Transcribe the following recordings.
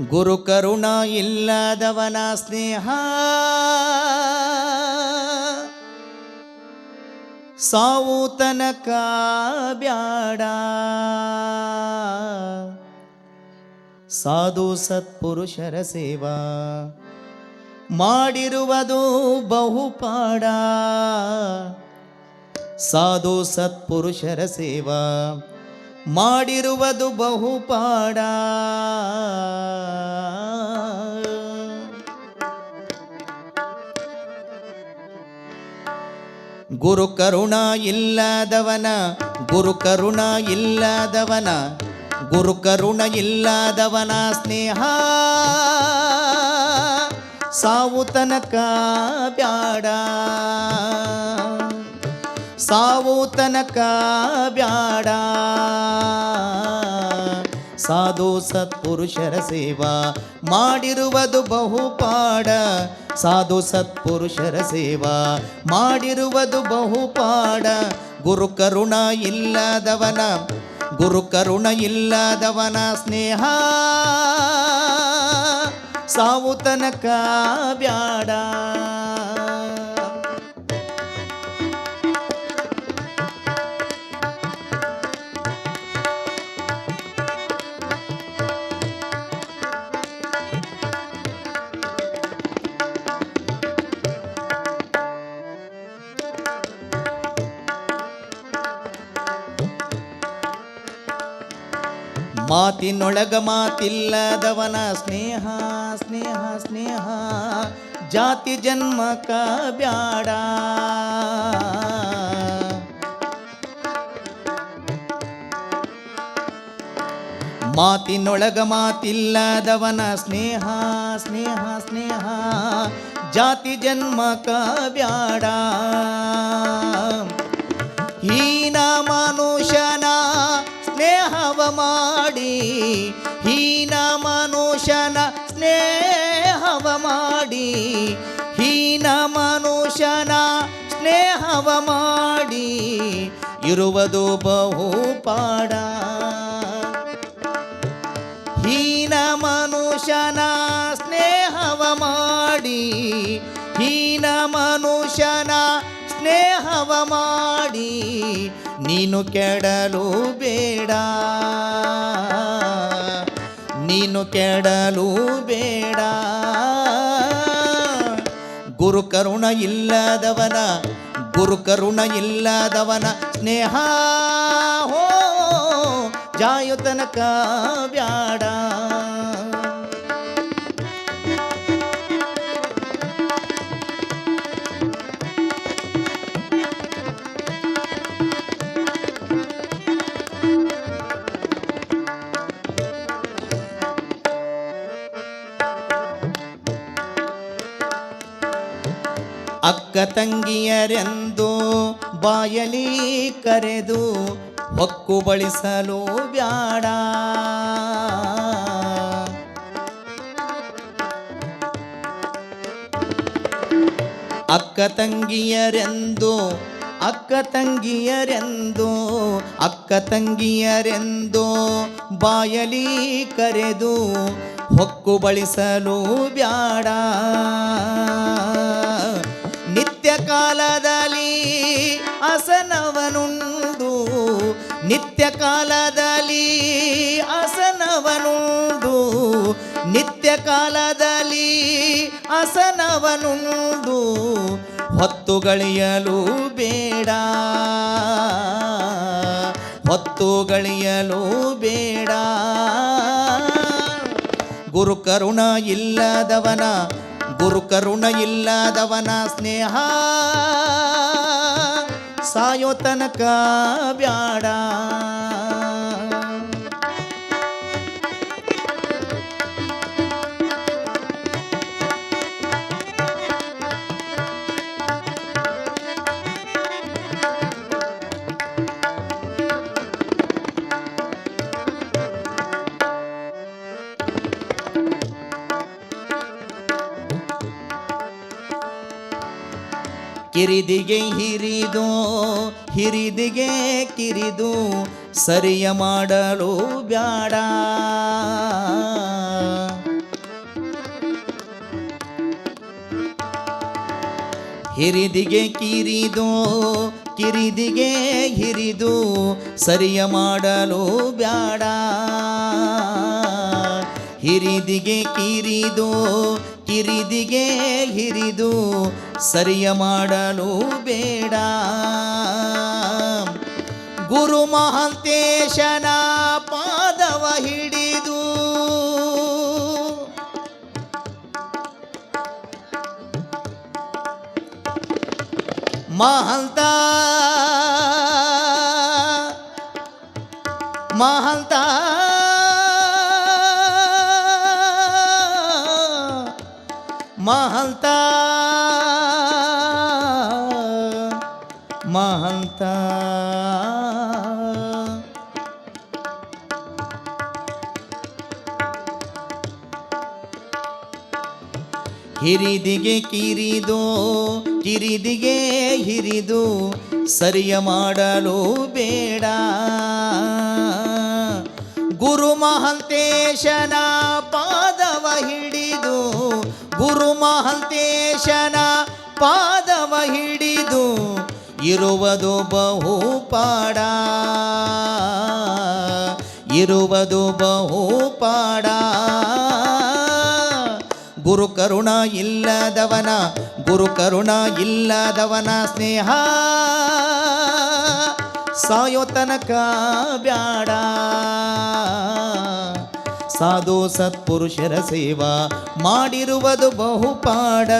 ಗುರು ಕರುಣ ಇಲ್ಲದವನ ಸ್ನೇಹ. ಸಾವು ತನಕ ಬ್ಯಾಡ. ಸಾಧು ಸತ್ಪುರುಷರ ಸೇವಾ. ಮಾಡಿರುವುದು ಬಹುಪಾಡ. ಸಾಧು ಸತ್ಪುರುಷರ ಸೇವಾ. ಮಾಡಿರುವುದು ಬಹುಪಾಡ. ಗುರು ಕರುಣ ಇಲ್ಲದವನ, ಗುರು ಕರುಣ ಇಲ್ಲದವನ, ಗುರು ಕರುಣ ಇಲ್ಲದವನ ಸ್ನೇಹ. ಸಾವು ತನಕ ಬ್ಯಾಡ. ಸಾವು ತನಕ ಬ್ಯಾಡ. ಸಾಧು ಸತ್ಪುರುಷರ ಸೇವಾ ಮಾಡಿರುವುದು ಬಹುಪಾಡ. ಸಾಧು ಸತ್ಪುರುಷರ ಸೇವಾ ಮಾಡಿರುವುದು ಬಹುಪಾಡ. ಗುರು ಕರುಣ ಇಲ್ಲದವನ, ಗುರು ಕರುಣ ಇಲ್ಲದವನ ಸ್ನೇಹ. ಸಾವು ತನಕ ಬ್ಯಾಡ. ಮಾತಿನೊಳಗ ಮಾತಿಲ್ಲದವನ ಸ್ನೇಹ ಸ್ನೇಹ ಸ್ನೇಹ, ಜಾತಿ ಜನ್ಮಕ ಬ್ಯಾಡ. ಮಾತಿನೊಳಗ ಮಾತಿಲ್ಲದವನ ಸ್ನೇಹ ಸ್ನೇಹ ಸ್ನೇಹ, ಜಾತಿ ಜನ್ಮಕ ಬ್ಯಾಡ. ಹೀನ ನಾಮ ಮಾಡಿ, ಹೀನ ಮನುಷ್ಯನ ಸ್ನೇಹವ ಮಾಡಿ, ಹೀನ ಮನುಷ್ಯನ ಸ್ನೇಹವ ಮಾಡಿ, ಇರುವುದು ಬಹುಪಾಡ. ಹೀನ ಮನುಷ್ಯನ ಸ್ನೇಹವ ಮಾಡಿ, ಹೀನ ಮನುಷ್ಯನ ಸ್ನೇಹವ ಮಾಡಿ ನೀನು ಕೆಡಲು ಬೇಡ. ನೀನು ಕೆಡಲು ಬೇಡ. ಗುರು ಕರುಣ ಇಲ್ಲದವನ, ಗುರು ಕರುಣ ಇಲ್ಲದವನ ಸ್ನೇಹ. ಹೋ, ಜಾಯು ತನಕ ಬ್ಯಾಡ. ಅಕ್ಕ ತಂಗಿಯರೆಂದು ಬಾಯಲಿ ಕರೆದು ಹೊಕ್ಕು ಬಳಸಲು ಬ್ಯಾಡ. ಅಕ್ಕ ತಂಗಿಯರೆಂದು ಅಕ್ಕ ತಂಗಿಯರೆಂದು ಅಕ್ಕ ತಂಗಿಯರೆಂದು ಬಾಯಲಿ ಕರೆದು ಹೊಕ್ಕು ಬಳಸಲು ಬ್ಯಾಡ. ಕಾಲದಲ್ಲಿ ಆಸನವನುಂದು ನಿತ್ಯ ಕಾಲದಲ್ಲಿ ಅಸನವನುಂದು ನಿತ್ಯ ಕಾಲದಲ್ಲಿ ಅಸನವನುಂಡು ಹೊತ್ತುಗಳಿಯಲು ಬೇಡ ಹೊತ್ತುಗಳಿಯಲು ಬೇಡ. ಗುರು ಕರುಣ ಇಲ್ಲದವನ ಗುರು ಕರುಣ ಇಲ್ಲದವನ ಸ್ನೇಹ. ಸಾಯೋ ತನಕ ಬ್ಯಾಡ. ಕಿರಿದಿಗೆ ಹಿರಿದು, ಹಿರಿದಿಗೆ ಕಿರಿದು, ಸರಿಯ ಮಾಡಲು ಬ್ಯಾಡ. ಹಿರಿದಿಗೆ ಕಿರಿದು, ಕಿರಿದಿಗೆ ಹಿರಿದು, ಸರಿಯ ಮಾಡಲು ಬ್ಯಾಡ. ಹಿರಿದಿಗೆ ಕಿರಿದು ಕಿರಿದಿಗೆ ಹಿರಿದು ಸರಿಯ ಮಾಡಲು ಬೇಡ. ಗುರು ಮಹಾಂತೇಶನ ಪಾದವ ಹಿಡಿದು ಮಹಂತ ಮಹಂತ ಮಹಂತ ಮಹಂತ. ಹಿರಿದಿಗೆ ಕಿರಿದು ಕಿರಿದಿಗೆ ಹಿರಿದು ಸರಿಯ ಮಾಡಲು ಬೇಡ. ಗುರು ಮಹಂತೇಶನ ಪಾದವ ಹಿಡಿದು ಮಹಂತೇಶನ ಪಾದವ ಹಿಡಿದು ಇರುವುದು ಬಹು ಪಾಡ ಇರುವುದು ಬಹು ಪಾಡ ಗುರು ಕರುಣ ಇಲ್ಲದವನ, ಗುರು ಕರುಣ ಇಲ್ಲದವನ ಸ್ನೇಹ ಸಾಯೋ ತನಕ ಬ್ಯಾಡ. ಸಾಧು ಸತ್ಪುರುಷರ ಸೇವಾ ಮಾಡಿರುವುದು ಬಹುಪಾಡ.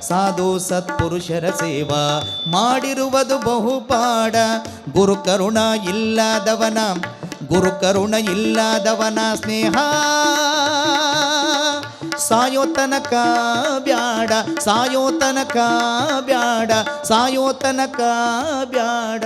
ಸಾಧು ಸತ್ಪುರುಷರ ಸೇವಾ ಮಾಡಿರುವುದು ಬಹುಪಾಡ. ಗುರು ಕರುಣ ಇಲ್ಲದವನ, ಗುರು ಕರುಣ ಇಲ್ಲದವನ ಸ್ನೇಹ. ಸಾಯೋತನಕ ಬ್ಯಾಡ ಸಾಯೋತನಕ ಬ್ಯಾಡ ಸಾಯೋತನಕ ಬ್ಯಾಡ.